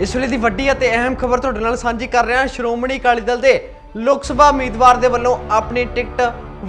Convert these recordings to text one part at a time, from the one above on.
ਇਸ ਵੇਲੇ ਦੀ ਵੱਡੀ ਅਤੇ ਅਹਿਮ ਖਬਰ ਤੁਹਾਡੇ ਨਾਲ ਸਾਂਝੀ ਕਰ ਰਿਹਾ ਹਾਂ ਸ਼੍ਰੋਮਣੀ ਅਕਾਲੀ ਦਲ ਦੇ ਲੋਕ ਸਭਾ ਉਮੀਦਵਾਰ ਦੇ ਵੱਲੋਂ ਆਪਣੀ ਟਿਕਟ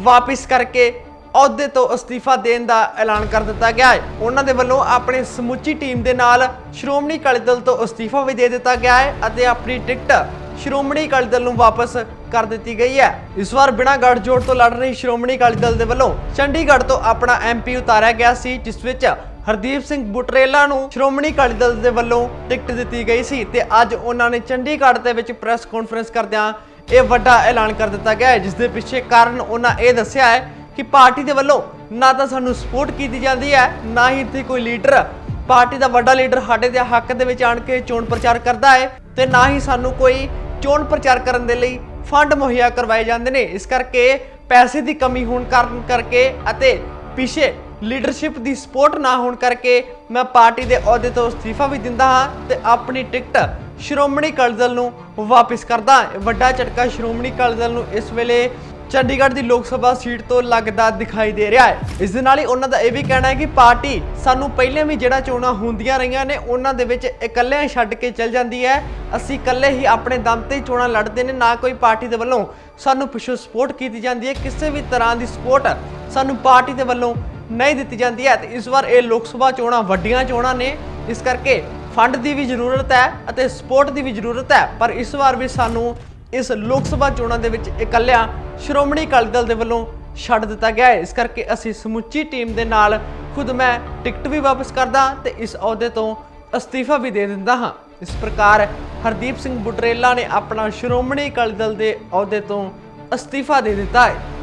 ਵਾਪਿਸ ਕਰਕੇ ਅਹੁਦੇ ਤੋਂ ਅਸਤੀਫਾ ਦੇਣ ਦਾ ਐਲਾਨ ਕਰ ਦਿੱਤਾ ਗਿਆ ਹੈ। ਉਹਨਾਂ ਦੇ ਵੱਲੋਂ ਆਪਣੀ ਸਮੁੱਚੀ ਟੀਮ ਦੇ ਨਾਲ ਸ਼੍ਰੋਮਣੀ ਅਕਾਲੀ ਦਲ ਤੋਂ ਅਸਤੀਫਾ ਵੀ ਦੇ ਦਿੱਤਾ ਗਿਆ ਹੈ ਅਤੇ ਆਪਣੀ ਟਿਕਟ ਸ਼੍ਰੋਮਣੀ ਅਕਾਲੀ ਦਲ ਨੂੰ ਵਾਪਸ ਕਰ ਦਿੱਤੀ ਗਈ ਹੈ। ਇਸ ਵਾਰ ਬਿਨਾਂ ਗੱਠਜੋੜ ਤੋਂ ਲੜ ਰਹੀ ਸ਼੍ਰੋਮਣੀ ਅਕਾਲੀ ਦਲ ਦੇ ਵੱਲੋਂ ਚੰਡੀਗੜ੍ਹ ਤੋਂ ਆਪਣਾ ਐਮਪੀ ਉਤਾਰਿਆ ਗਿਆ ਸੀ, ਜਿਸ ਵਿੱਚ ਹਰਦੀਪ ਸਿੰਘ ਬੁਟਰੇਲਾ ਨੂੰ ਸ਼੍ਰੋਮਣੀ ਅਕਾਲੀ ਦਲ ਦੇ ਵੱਲੋਂ ਟਿਕਟ ਦਿੱਤੀ ਗਈ ਸੀ ਤੇ ਅੱਜ ਉਹਨਾਂ ਨੇ ਚੰਡੀਗੜ੍ਹ ਦੇ ਵਿੱਚ ਪ੍ਰੈਸ ਕਾਨਫਰੰਸ ਕਰਦਿਆਂ ਇਹ ਵੱਡਾ ਐਲਾਨ ਕਰ ਦਿੱਤਾ ਗਿਆ ਹੈ, ਜਿਸ ਦੇ ਪਿੱਛੇ ਕਾਰਨ ਉਹਨਾਂ ਇਹ ਦੱਸਿਆ ਹੈ ਕਿ ਪਾਰਟੀ ਦੇ ਵੱਲੋਂ ਨਾ ਤਾਂ ਸਾਨੂੰ ਸਪੋਰਟ ਕੀਤੀ ਜਾਂਦੀ ਹੈ, ਨਾ ਹੀ ਇੱਥੇ ਕੋਈ ਲੀਡਰ ਪਾਰਟੀ ਦਾ ਵੱਡਾ ਲੀਡਰ ਸਾਡੇ ਦੇ ਹੱਕ ਦੇ ਵਿੱਚ ਆਣ ਕੇ ਚੋਣ ਪ੍ਰਚਾਰ ਕਰਦਾ ਹੈ ਤੇ ਨਾ ਹੀ ਸਾਨੂੰ ਕੋਈ ਚੋਣ ਪ੍ਰਚਾਰ ਕਰਨ ਦੇ ਲਈ ਫੰਡ ਮੁਹੱਈਆ ਕਰਵਾਏ ਜਾਂਦੇ ਨੇ। ਇਸ ਕਰਕੇ ਪੈਸੇ ਦੀ ਕਮੀ ਹੋਣ ਕਾਰਨ ਕਰਕੇ ਅਤੇ ਪਿੱਛੇ ਲੀਡਰਸ਼ਿਪ ਦੀ ਸਪੋਰਟ ਨਾ ਹੋਣ ਕਰਕੇ ਮੈਂ ਪਾਰਟੀ ਦੇ ਅਹੁਦੇ ਤੋਂ ਅਸਤੀਫਾ ਵੀ ਦਿੰਦਾ ਹਾਂ ਤੇ ਆਪਣੀ ਟਿਕਟ ਸ਼੍ਰੋਮਣੀ ਅਕਾਲੀ ਦਲ ਨੂੰ ਵਾਪਿਸ ਕਰਦਾ ਵੱਡਾ ਝਟਕਾ ਸ਼੍ਰੋਮਣੀ ਅਕਾਲੀ ਦਲ ਨੂੰ ਇਸ ਵੇਲੇ ਚੰਡੀਗੜ੍ਹ ਦੀ ਲੋਕ ਸਭਾ ਸੀਟ ਤੋਂ ਲੱਗਦਾ ਦਿਖਾਈ ਦੇ ਰਿਹਾ ਹੈ। ਇਸ ਦੇ ਨਾਲ ਹੀ ਉਹਨਾਂ ਦਾ ਇਹ ਵੀ ਕਹਿਣਾ ਹੈ ਕਿ ਪਾਰਟੀ ਸਾਨੂੰ ਪਹਿਲਾਂ ਵੀ ਜਿਹੜਾ ਚੋਣਾਂ ਹੁੰਦੀਆਂ ਰਹੀਆਂ ਨੇ, ਉਹਨਾਂ ਦੇ ਵਿੱਚ ਇਕੱਲਿਆਂ ਛੱਡ ਕੇ ਚੱਲ ਜਾਂਦੀ ਹੈ। ਅਸੀਂ ਇਕੱਲੇ ਹੀ ਆਪਣੇ ਦਮ ਤੇ ਚੋਣਾਂ ਲੜਦੇ ਨੇ, ਨਾ ਕੋਈ ਪਾਰਟੀ ਦੇ ਵੱਲੋਂ ਸਾਨੂੰ ਪਿੱਛੋਂ ਸਪੋਰਟ ਕੀਤੀ ਜਾਂਦੀ ਹੈ। ਕਿਸੇ ਵੀ ਤਰ੍ਹਾਂ ਦੀ ਸਪੋਰਟ ਸਾਨੂੰ ਪਾਰਟੀ ਦੇ ਵੱਲੋਂ ਨਹੀਂ ਦਿੱਤੀ ਜਾਂਦੀ ਹੈ ਤੇ ਇਸ ਵਾਰ ਇਹ ਲੋਕ ਸਭਾ ਚੋਣਾਂ ਵੱਡੀਆਂ ਚੋਣਾਂ ਨੇ। ਇਸ ਕਰਕੇ ਫੰਡ ਦੀ ਵੀ ਜ਼ਰੂਰਤ ਹੈ ਅਤੇ ਸਪੋਰਟ ਦੀ ਵੀ ਜ਼ਰੂਰਤ ਹੈ। ਪਰ ਇਸ ਵਾਰ ਵੀ ਸਾਨੂੰ ਇਸ ਲੋਕ ਸਭਾ ਚੋਣਾਂ ਦੇ ਵਿੱਚ ਇਕੱਲਿਆਂ ਸ਼੍ਰੋਮਣੀ ਅਕਾਲੀ ਦਲ ਦੇ ਵੱਲੋਂ ਛੱਡ ਦਿੱਤਾ ਗਿਆ ਹੈ। ਇਸ ਕਰਕੇ ਅਸੀਂ ਸਮੁੱਚੀ ਟੀਮ ਦੇ ਨਾਲ ਖੁਦ ਮੈਂ ਟਿਕਟ ਵੀ ਵਾਪਸ ਕਰਦਾ ਤੇ ਇਸ ਅਹੁਦੇ ਤੋਂ ਅਸਤੀਫਾ ਵੀ ਦੇ ਦਿੰਦਾ ਹਾਂ। ਇਸ ਪ੍ਰਕਾਰ ਹਰਦੀਪ ਸਿੰਘ ਬੁਟਰੇਲਾ ਨੇ ਆਪਣਾ ਸ਼੍ਰੋਮਣੀ ਅਕਾਲੀ ਦਲ ਦੇ ਅਹੁਦੇ ਤੋਂ ਅਸਤੀਫਾ ਦੇ ਦਿੱਤਾ ਹੈ।